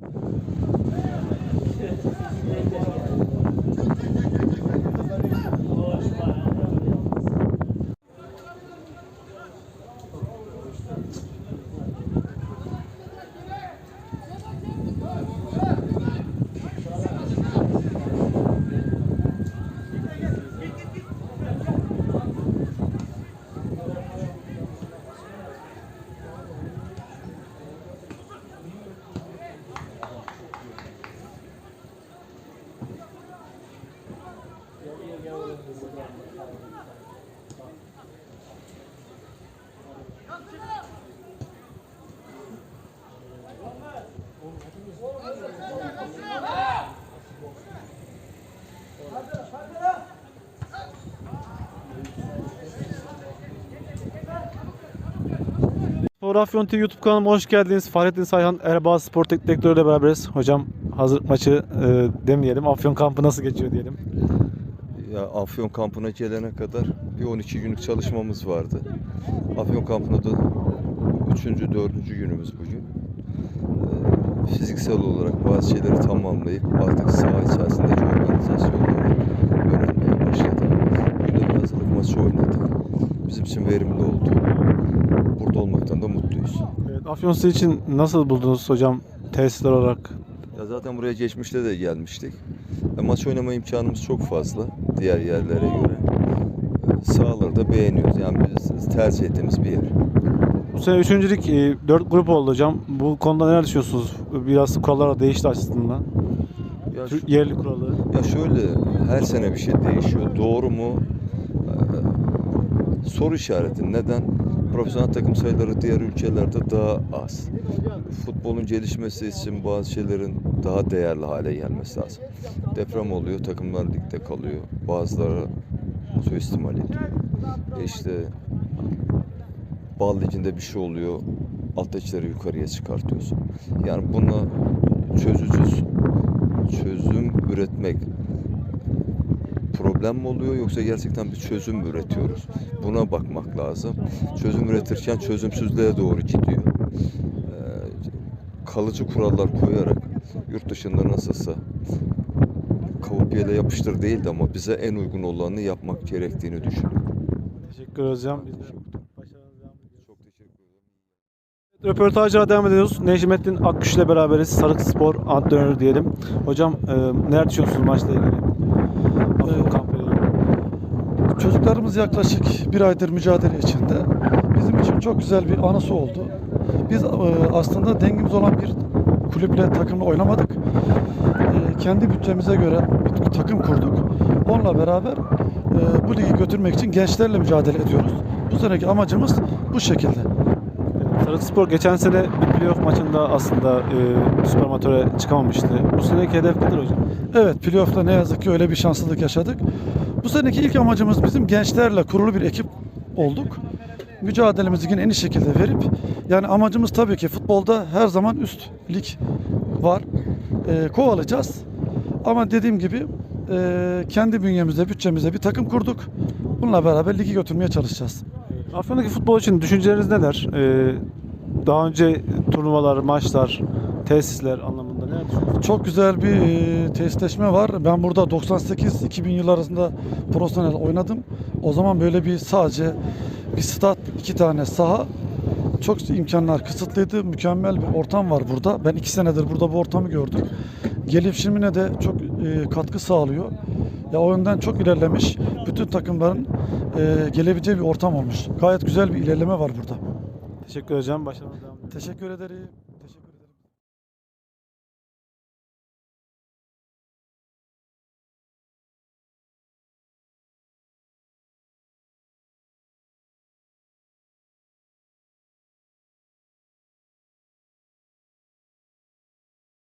you Sporafyon TV YouTube kanalıma hoş geldiniz. Fahrettin Sayhan Erbaa Spor Teknik ile beraberiz. Hocam hazır maçı e, demeyelim. Afyon kampı nasıl geçiyor diyelim. Ya Afyon kampına gelene kadar bir 12 günlük çalışmamız vardı. Afyon kampına da 3. 4. günümüz bugün. Ee, fiziksel olarak bazı şeyleri tamamlayıp artık saha içerisindeki organizasyonları öğrenmeye başladık. Burada bir hazırlık maçı oynadık. Bizim için verimli oldu. Burada olmaktan da mutluyuz. Evet, Afyon sizin için nasıl buldunuz hocam tesisler olarak? Ya zaten buraya geçmişte de gelmiştik. E, maç oynama imkanımız çok fazla diğer yerlere göre. E, sahaları da beğeniyoruz. Yani biz tercih ettiğimiz bir yer. Bu sene üçüncülük e, 4 grup oldu hocam. Bu konuda neler düşünüyorsunuz? Biraz kurallar değişti açısından. Ya, şu- yerli kuralı. ya şöyle her sene bir şey değişiyor. Doğru mu? E, soru işareti. Neden? Profesyonel takım sayıları diğer ülkelerde daha az. Futbolun gelişmesi için bazı şeylerin daha değerli hale gelmesi lazım. Deprem oluyor, takımlar ligde kalıyor. Bazıları suistimal ediyor. E işte bal liginde bir şey oluyor, alttakileri yukarıya çıkartıyorsun. Yani buna çözücü çözüm üretmek problem mi oluyor yoksa gerçekten bir çözüm mü üretiyoruz? Buna bakmak lazım. Çözüm üretirken çözümsüzlüğe doğru gidiyor. Ee, kalıcı kurallar koyarak yurt dışında nasılsa kopyayla yapıştır değildi ama bize en uygun olanı yapmak gerektiğini düşünüyorum. Teşekkür ederiz hocam. Biz de başarılarınızı devam ediyoruz. Çok teşekkür ederim. Röportajlara devam ediyoruz. Necmettin Akkuş ile beraberiz. Sarık Spor antrenörü diyelim. Hocam e, neler düşünüyorsunuz maçla ilgili? Afyon ilgili. Çocuklarımız yaklaşık bir aydır mücadele içinde. Bizim için çok güzel bir anısı oldu. Biz e, aslında dengimiz olan bir kulüple takımla oynamadık. E, Kendi bütçemize göre bir takım kurduk. Onunla beraber e, bu ligi götürmek için gençlerle mücadele ediyoruz. Bu seneki amacımız bu şekilde. Sarık Spor geçen sene bir playoff maçında aslında e, Süper Amatör'e çıkamamıştı. Bu seneki hedef nedir hocam? Evet, playoff'ta ne yazık ki öyle bir şanssızlık yaşadık. Bu seneki ilk amacımız bizim gençlerle kurulu bir ekip olduk. Mücadelemizi yine en iyi şekilde verip yani amacımız tabii ki futbolda her zaman üst lig var. Ee, kovalayacağız. Ama dediğim gibi e, kendi bünyemizde, bütçemizde bir takım kurduk. Bununla beraber ligi götürmeye çalışacağız. Afyon'daki futbol için düşünceleriniz neler? E, daha önce turnuvalar, maçlar, tesisler anlamında? Çok güzel bir e, tesisleşme var. Ben burada 98-2000 yıl arasında profesyonel oynadım. O zaman böyle bir sadece bir stat, iki tane saha. Çok imkanlar kısıtlıydı. Mükemmel bir ortam var burada. Ben iki senedir burada bu ortamı gördüm. Gelişimine de çok e, katkı sağlıyor. Ya o yönden çok ilerlemiş. Bütün takımların e, gelebileceği bir ortam olmuş. Gayet güzel bir ilerleme var burada. Teşekkür edeceğim. Başarılar. Teşekkür ederim.